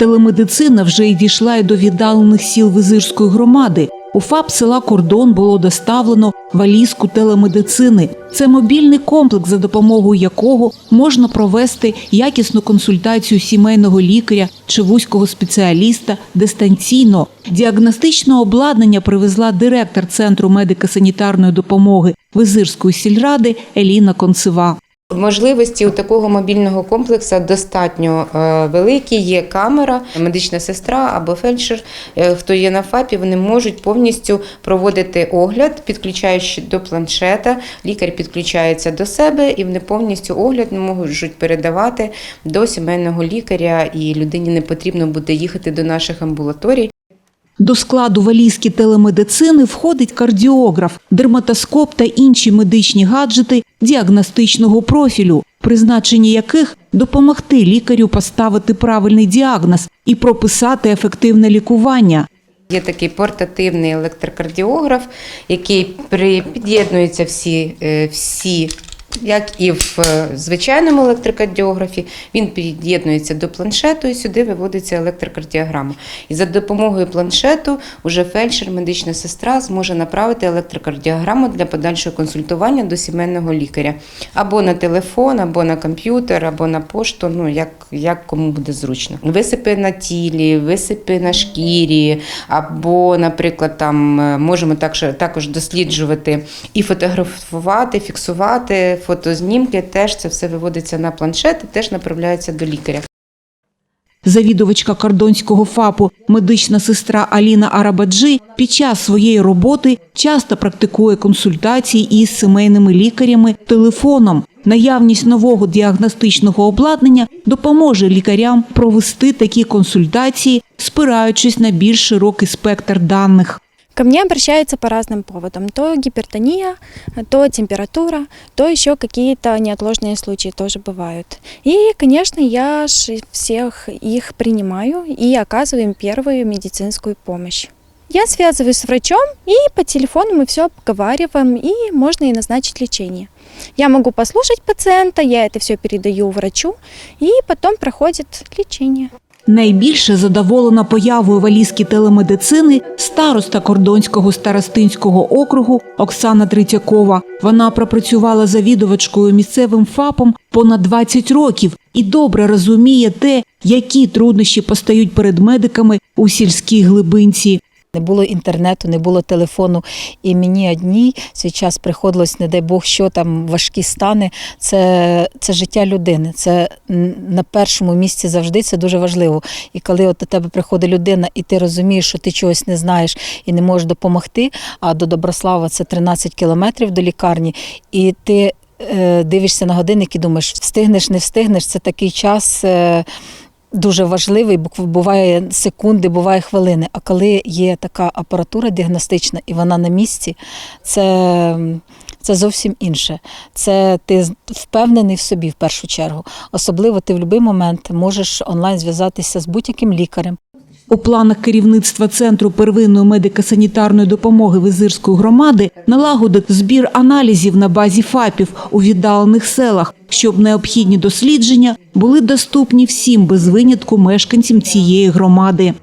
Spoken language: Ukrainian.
Телемедицина вже й дійшла й до віддалених сіл Визирської громади. У ФАП села Кордон було доставлено валізку телемедицини. Це мобільний комплекс, за допомогою якого можна провести якісну консультацію сімейного лікаря чи вузького спеціаліста дистанційно. Діагностичне обладнання привезла директор центру медико-санітарної допомоги Визирської сільради Еліна Концева. Можливості у такого мобільного комплексу достатньо е, великі. Є камера, медична сестра або фельдшер, е, хто є на ФАПі, вони можуть повністю проводити огляд, підключаючи до планшета. Лікар підключається до себе і вони повністю огляд можуть передавати до сімейного лікаря, і людині не потрібно буде їхати до наших амбулаторій. До складу валізки телемедицини входить кардіограф, дерматоскоп та інші медичні гаджети діагностичного профілю, призначення яких допомогти лікарю поставити правильний діагноз і прописати ефективне лікування. Є такий портативний електрокардіограф, який під'єднується всі, е, всі. Як і в е, звичайному електрокардіографі, він під'єднується до планшету і сюди виводиться електрокардіограма. І за допомогою планшету уже фельдшер, медична сестра зможе направити електрокардіограму для подальшого консультування до сімейного лікаря або на телефон, або на комп'ютер, або на пошту, ну як, як кому буде зручно. Висипи на тілі, висипи на шкірі, або, наприклад, там е, можемо також, також досліджувати і фотографувати, фіксувати фотознімки. Теж це все виводиться на планшет і теж направляється до лікаря. Завідувачка кордонського ФАПу, медична сестра Аліна Арабаджи під час своєї роботи часто практикує консультації із сімейними лікарями телефоном. Наявність нового діагностичного обладнання допоможе лікарям провести такі консультації, спираючись на більш широкий спектр даних. Ко мне обращаются по разным поводам. То гипертония, то температура, то еще какие-то неотложные случаи тоже бывают. И, конечно, я всех их принимаю и оказываю им первую медицинскую помощь. Я связываюсь с врачом, и по телефону мы все обговариваем, и можно и назначить лечение. Я могу послушать пациента, я это все передаю врачу, и потом проходит лечение. Найбільше задоволена появою валізки телемедицини староста Кордонського старостинського округу Оксана Третьякова. Вона пропрацювала завідувачкою місцевим ФАПом понад 20 років і добре розуміє те, які труднощі постають перед медиками у сільській глибинці. Не було інтернету, не було телефону. І мені одній свій час приходилось, не дай Бог, що там важкі стани. Це, це життя людини. Це на першому місці завжди це дуже важливо. І коли от до тебе приходить людина, і ти розумієш, що ти чогось не знаєш і не можеш допомогти. А до Доброслава це 13 кілометрів до лікарні, і ти е, дивишся на годинник і думаєш, встигнеш, не встигнеш. Це такий час. Дуже важливий, бо буває секунди, буває хвилини. А коли є така апаратура діагностична і вона на місці, це, це зовсім інше. Це ти впевнений в собі в першу чергу. Особливо ти в будь-який момент можеш онлайн зв'язатися з будь-яким лікарем. У планах керівництва Центру первинної медико-санітарної допомоги Визирської громади налагодити збір аналізів на базі ФАПів у віддалених селах, щоб необхідні дослідження були доступні всім без винятку мешканцям цієї громади.